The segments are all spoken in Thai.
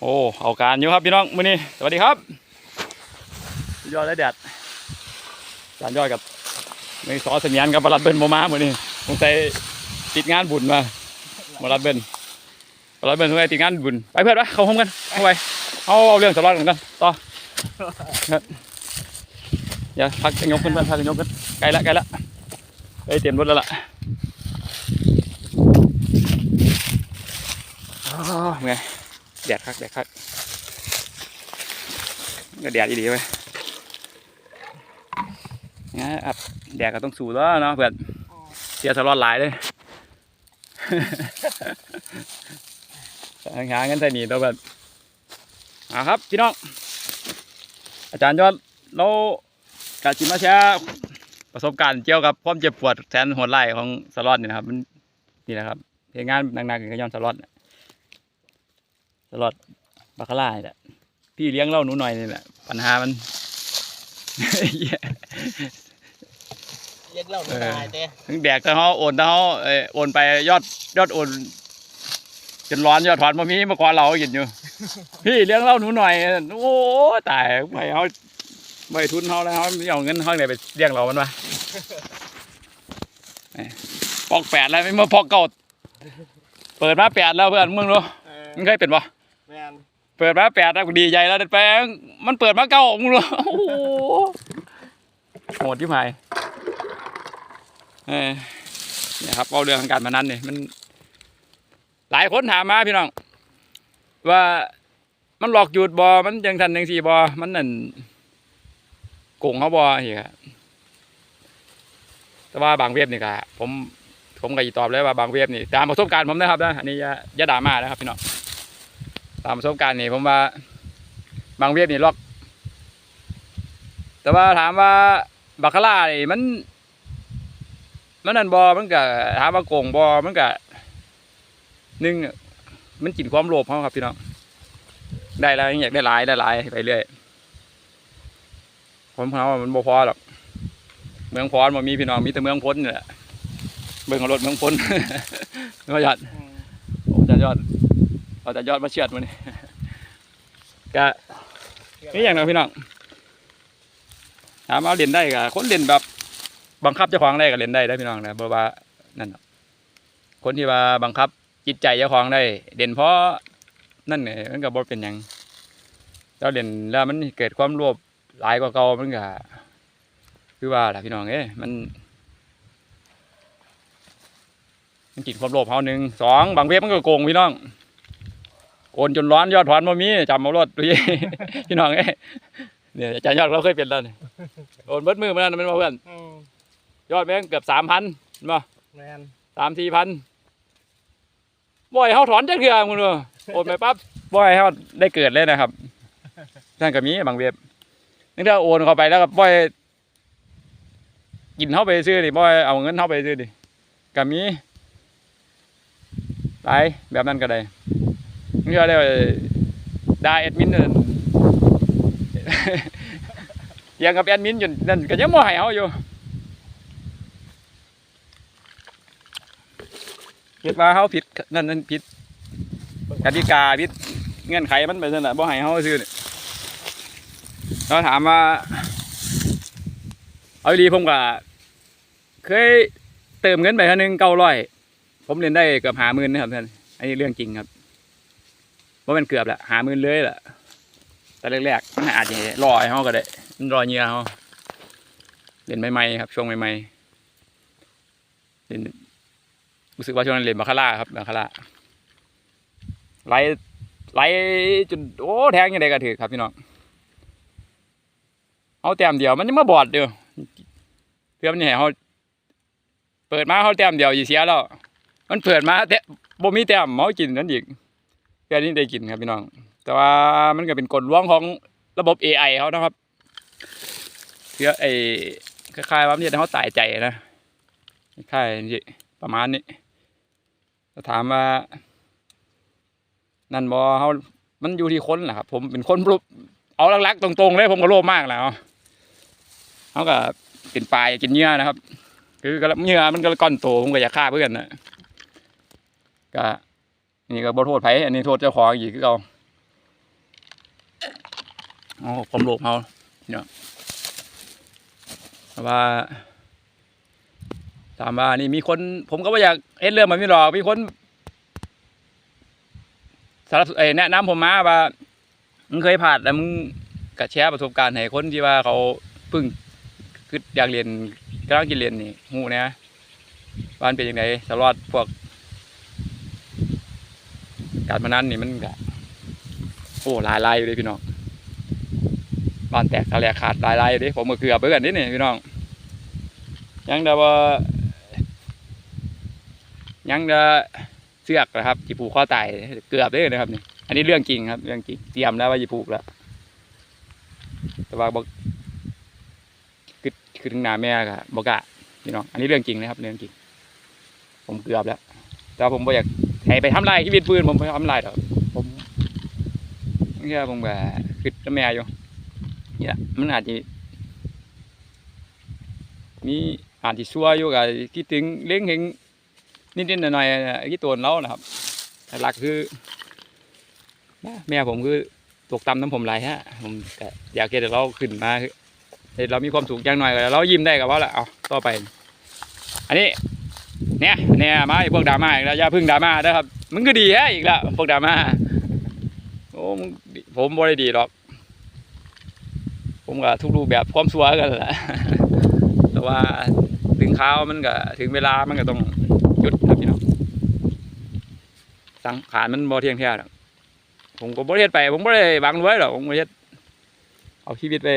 โอ้เอาการอยู่ครับพี่น้องมื้อนี้สวัสดีครับสุดยอดเลยแดดจานยอดกับมือสอเสมียนกับปลัดเบิ้ลโมมามื้อนี้สงสัยติดงานบุญมาปลัดเบิ้ลปลัดเบิ้ลสงสัยติดงานบุญไปเพื่อนไปเข้าห้องกันเข้าไปเอาเอาเรื่องสล็อตกันกันต่อครับอย่าพักจะยกขึ้นเพื่อนพักจะยกขึ้นใกล้ละใกล้ละเอ้ยเตรียมรถแล้วล่ะอ้าวไง แดดคักแดดคักก็แดดอีดีไปงั้นอับแดดก็ต้องสู้แล้วเนาะเพื่อนเสียสลอดหลายเลยหาเงินใส่หนีตัวเพื่อนอ่าครับพี่น้อง อาจารย์ยอดเรากาจิมาแชร์ประสบการณ์เกี่ยวกับความเจ็บปวดแสนโหดร้ายของสลอดนี่นะครับ มันนี่แหละครับเหตุงานหนักๆก็ย้อนสลอด ตลอดบาคาร่านี่แหละพี่เลี้ยงเล่าหนูหน่อยนี่แหละ ปัญหามันเรียกเราหนูตายเต้ถึงแดกก็เขาโอนเขาเออโอนไปยอดยอดโอนจนร้อนยอดถอนมามีเมื่อก่อนเราก็กินอยู่ พี่เลี้ยงเล่าหนูหน่อยโอ้ตายไม่เขาไม่ทุนเขาแล้วเขาไม่เอาเงินเขาไหนไปเลี้ยงเรามันวะแหม่ปอกแปดแล้วไม่มาปอกเก่าเปิดมาแปดแล้วเพื่อนมึงรู้เออมึงเคยเป็นปะ แมนเปิดมาแปดแล้วกูดีใจแล้วเด็ดแปงมันเปิดมาเก้ามึงรู้โอ้โหโหดที่หายเออเนี่ยครับเอาเรื่องของการมานั้นเนี่ยมัน หลายคนถามมาพี่น้อง ว่ามันหลอกหยุดบอมันยังทันยังสี่บอมันนั่นโกงเขาบอเหี้ยแต่ว่าบางเว็บนี่ก็ผมผมก็จะตอบเลยว่าบางเว็บนี่ตามประสบการณ์ผมนะครับนะอันนี้อย่าด่ามานะครับพี่น้องามประสบการณ์นี่ผมว่า บางเว็บนี่ล็อก แต่ว่าถามว่าบัคคาร่านี่มัน มันนั่นบอมันก็ถามว่าโกงบอมันก็หนึ่งมันกินความโลภเขาครับพี่น้องได้แล้วอยากได้หลายได้หลายไปเรื่อยผมเขาว่ามันบ่พอหรอกเมืองพรมันมีพี่น้องมีแต่เมืองพ้นนี่แหละเบิ่งเอารถเมืองพ้นก็ยอดอืมโอ้จะยอด เอาจะยอดมาเชือดมันนี่ก็นี่อย่างนั้นพี่น้องถามเอาเล่นได้ก็คนเล่นแบบบังคับเจ้าของได้ก็เล่นได้ได้พี่น้องนะเพราะว่านั่นคนที่ว่าบังคับจิตใจเจ้าของได้ เด่นเพราะนั่นเนี่ยมันก็บ่เป็นหยังเราเด่นแล้วมันเกิดความโลภหลายกว่าเก่ามันก็คือว่าแหละพี่น้องเอ้มัน มันกินความโลภเฮาหนึ่งสองบางเว็บมันก็โกงพี่น้อง โอนจนร้อนยอดถอนบ่มีจำเอารถพี่พี่น้องเอ้ยเนี่ยอาจารย์ยอดเราเคยเป็นแล้วนี่โอนเบิดมือมาแล้วนะแมันบ่เพื่อนอืมยอดแม่งเกือบสามพันบ่แมนสามสี่พันบ่อยเฮาถอนจักเทื่อมึงเด้อโอนไปปั๊บบ่อยเฮาได้เกิดเลยนะครับนั่นก็มีบางเว็บนึกถ้าโอนเข้าไปแล้วก็บ่อยกินเฮาไปซื้อดิบ่อยเอาเงินเฮาไปซื้อดิก็มีหลายแบบนั้นก็ได้ นี่ก็ได้ได้แอดมินนั่นยังกับแอดมินอยู่นั่นก็ยังบ่ให้เฮาอยู่เฮ็ดว่าเฮาผิดนั่นนั่นผิดกติกาผิดเงื่อนไขมันเป็นนั่นน่ะบ่ให้เฮาซื้อนี่เราถามว่าเอาดีผมก็เคยเติมเงินไปเท่านึง900ผมเรียนได้เกือบหาหมื่นนะครับท่านอันนี้เรื่องจริงครับ ว่ามันเกือบแหละหามื่นเลยแหละแต่แรกๆมันอาจจะรอให้เขาก็ได้มันรอเหยื่อเขาเรียนใหม่ๆครับ ช่วงใหม่ๆเรียนรู้สึกว่าช่วงนั้นเรียนบาคาร่าครับบาคาร่าไล่ไล่จนโอ้แทงยังไงก็ถือครับพี่น้องเอาแต้มเดียวมันยังมาบอดเดียวเพื่อมันให้เขาเปิดมาเขาแต้มเดียวอยู่เสียแล้วมันเปิดมาแต่บ่มีแต้มเมากินนั่นอีก แค่นี้ได้กินครับพี่น้อง แต่ว่ามันก็เป็นกลลวงของระบบ AI เขานะครับคือไอ้คล้ายๆว่ามันจะให้เขาตายใจนะคล้ายๆประมาณนี้ถ้าถามว่า นั่นบ่เขามันอยู่ที่คนแหละครับ ผมเป็นคนรูปเอาลักๆตรงๆเลยผมก็โลภมากแล้วเขาก็เป็นปลายกินเนื้อนะครับ คือก็เหงื่อมันก็ก้อนโตผมก็อยากฆ่าเพื่อนนะก็ นี่ก็บ่โทษไผอันนี้โทษเจ้าของอีกคือเขาอ๋อความโลภเขาเนาะแต่ว่าถามว่านี่มีคน ผมก็ไม่อยากเอ็ดเรื่องแบบนี้หรอกมีคนสารบเอ่อแนะนำผมมาว่ามึงเคยผ่านแล้วมึงกะแชร์ประสบการณ์ให้คนที่ว่าเขาเพิ่งคืออยากเรียนกำลังจะเรียนนี่หูเนี่ยว่านเป็นยังไงตลอดพวก การพนันนี่มันก็โอ้หลายลายอยู่เลยพี่น้องบ้านแตกทะเลขาดหลายลายอยู่เดิผมก็เกือบไปกันนิดนี่พี่น้อง ยังแต่ว่า ยังจะเสือกนะครับจีผูกข้อตายเกือบเลยนะครับนี่อันนี้เรื่องจริงครับ เรื่องจริงเตรียมแล้วว่าจีผูกแล้วแต่ว่าบอกคือคือถึงหนาแม่กะบอกะพี่น้องอันนี้เรื่องจริงนะครับเรื่องจริง ผมเกือบแล้วแต่ว่าผมบ่อยาก ให้ไปทำลายชีวิตปืนผมไม่ทำลายหรอกผมเนี่ยผมแบบคิดกับแม่อยู่นี่แหละมันอาจจะมีอาจจะซัวอยู่กับคิดถึงเลี้ยงเห็นนิดๆหน่อยๆที่ตัวเรานะครับแต่หลักคือแม่ผมคือตกต่ำน้ำผมไหลฮะผมอยากให้เราขึ้นมาเรามีความสุขอย่างหน่อยก็เรายิ้มได้กับว่าละเอาต่อไป อันนี้ เนี่ยเนี่ยมาไอ้พวกดราม่าอีกแล้วอย่าพึ่งดราม่านะครับมึงก็ดีแฮะอีกแล้วพวกดราม่าโอ้มผมบ่ได้ดีหรอก ผมก็ทุกรูปแบบความสัวกันแหละแต่ว่าถึงข้ามันก็ถึงเวลามันก็ต้องหยุดครับพี่น้องสังขารมันบ่เที่ยงแท้หรอกผมก็บ่ได้เฮ็ดไป ผมบ่ได้หวังไว้หรอกผมบ่ได้เฮ็ดเอาชีวิตไป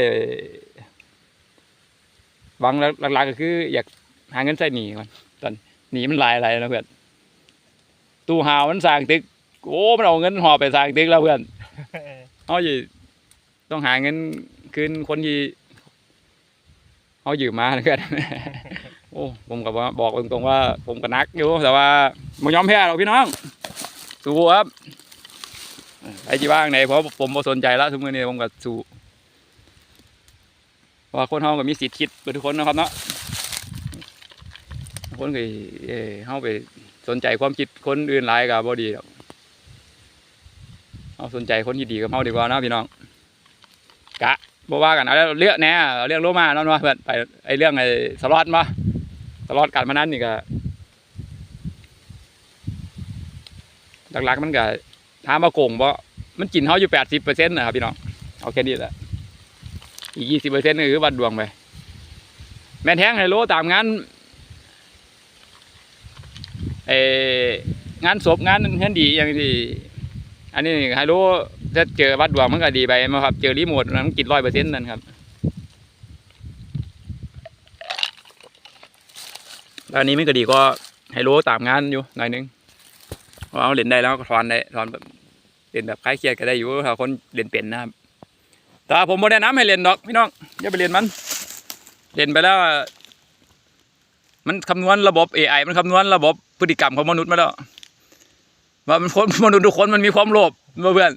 หวังหลักๆก็คือ อยากหาเงินใช้หนี้ก่อนตอน หนีมันหลายอะไรนะเพื่อนตู้หาวมันสร้างตึกโอ้มันเอาเงินหอบไปสร้างตึกแล้วเพื่อนเขาอยู่ต้องหาเงินคืนคนที่เขายืมมานะเพื่อนโอ้ผมกับว่าบอกตรงๆว่า ผมก็นักอยู่แต่ว่าไม่ยอมแพ้หรอกพี่น้องสู้ครับไอ้จีบ้างไหนเพราะผมบ่สนใจแล้วทุกมือนี้ผมก็สู้เพราะว่าคนเฮาก็มีสิทธิ์คิดเปิดทุกคนนะครับเนาะ คนก็เออเฮาไปสนใจความคิดคนอื่นหลายก็บ่ดีเอาสนใจคนที่ดีกับเฮาดีกว่านะพี่น้องกะบ่ว่ากันเอาเรื่องแหน่เรื่องโลมาเนาะเนาะเพื่อนไปไอเรื่องไอสล็อตมาสล็อตการพนันนี่ก็หลักๆมันก็ถามว่าโกงบ่มันกินเฮาอยู่80%นต์นะครับพี่น้องเอาแค่นี้แหละอีก20%ก็นต์คือวัดดวงไปแม่แท้งไฮโลตามงาน งานศพงานเฮ็ดดีอย่างที่อันนี้ใครรู้ถ้าเจอวัดดวงมันก็ดีไปมั้ครับ เจอรีโมทมันกินร้อยเปอร์เซ็นต์นั่นครับแล้วอันนี้ไมันก็ดีก็ไฮโลตามงานอยู่หน่อยนึงเพราเอาเล่นได้แล้วก็ถอนได้ถอนแบบเล่นแบบคล้ายเครียดก็ได้อยู่ถ้าคนเล่นเป็นนะครับแต่ว่าผมบ่แนะนำให้เล่นดอกพี่น้องอย่าไปเล่นมันเล่นไปแล้ว มันคำนวณระบบ AI มันคำนวณระบบ พฤติกรรมของมนุษย์มาแล้วว่ามันคนมนุษย์ทุกคนมันมีความโลภมาเพื่อน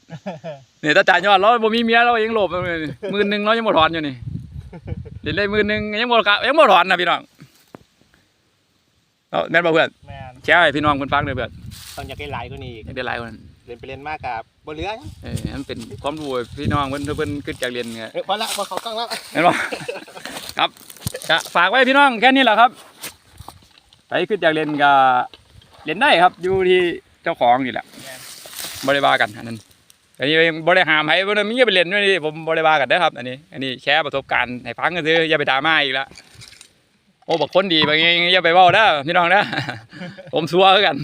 เนี่ยถ้าจ่ายยอดเราบ่มีเมียเรายังโลภเลยหมื่นหนึ่งเรายังบ่ถอนอยู่นี่เล่นได้หมื่นหนึ่งยังบ่กะยังบ่ถอนนะพี่น้องเอาแม่นบ่เพื่อนแมนแชร์ให้พี่น้องเพิ่นฟังเลยเพื่อนต้องอยากให้หลายกว่านี้อีกให้ได้หลายคนเรียนไปเรียนมากกับบ่เหลือหยังเออมันเป็นความรู้ให้พี่น้องเพิ่นเพิ่นขึ้นจากเรียนไงเอ้ยพอละพอเขากล้องแล้วเห็นบ่ครับก็ฝากไว้พี่น้องแค่นี้แหละครับไปขึ้นจากเรียนก็ เรียนได้ครับอยู่ที่เจ้าของนี่แหละบริบากันอันนั้น อันนี้บริหารให้บ่ได้มีอย่าไปเล่นด้วยนี่ผมบริบากันได้ครับ อันนี้ อันนี้แชร์ประสบการณ์ให้ฟังกันซื้ออย่าไปด่ามาอีกละโอ้บอกคนดีบางอย่างอย่าไปว้าได้พี่น้องนะผมซัวกัน